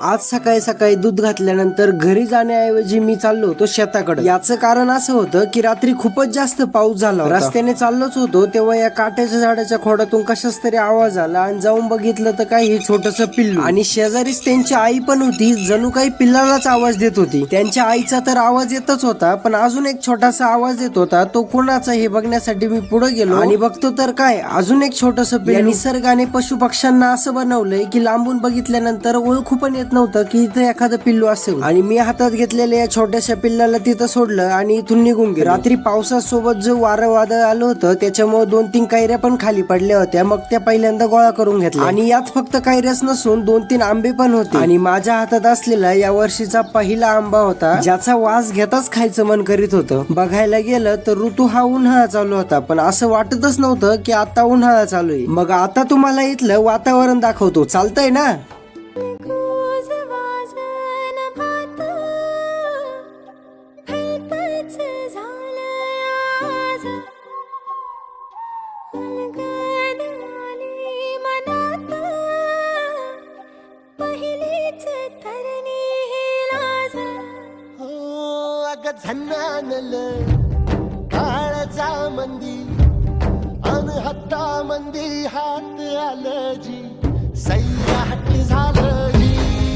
आज सकाळी सकाळी दूध घातल्यानंतर घरी जाण्याऐवजी मी चाललो होतो शेताकडे. याचं कारण असं होतं की रात्री खूपच जास्त पाऊस झाला रस्त्याने चाललोच होतो तेव्हा या काट्याच्या झाडाच्या खोडातून कशाच तरी आवाज आला आणि जाऊन बघितलं तर काय हे छोटस पिल्लू. आणि शेजारीच त्यांची आई पण होती जणू काही पिल्लालाच आवाज देत होती. त्यांच्या आईचा तर आवाज येतच होता पण अजून एक छोटासा आवाज येत होता तो कोणाचा हे बघण्यासाठी मी पुढे गेलो. आणि बघतो तर काय अजून एक छोटस पिल्लू. निसर्गाने पशु पक्ष्यांना असं बनवलंय की लांबून बघितल्यानंतर ओळखू पण येत नव्हतं की इथं एखादं पिल्लू असेल. आणि मी हातात घेतलेल्या या छोट्याशा पिल्लाला तिथं सोडलं आणि इथून निघून गेलो. रात्री पावसासोबत जो वारं वादळ आलं होतं त्याच्यामुळे दोन तीन कैऱ्या पण खाली पडल्या होत्या. मग त्या पहिल्यांदा गोळा करून घेतल्या. आणि यात फक्त कैऱ्याच नसून दोन तीन आंबे पण होते. आणि माझ्या हातात असलेला या वर्षीचा पहिला आंबा होता ज्याचा वास घेताच खायचं मन करीत होतं. बघायला गेलं तर ऋतू हा उन्हाळा चालू होता पण असं वाटतच नव्हतं की आता उन्हाळा चालू आहे. मग आता तुम्हाला इथलं वातावरण दाखवतो. चालतंय ना? भलतंच झालंय आज. आली मनात. पहिलीच तरणी ही लाज हो अग झन्नानल काळजा मंदी अन मंदी हात आलं जी सैया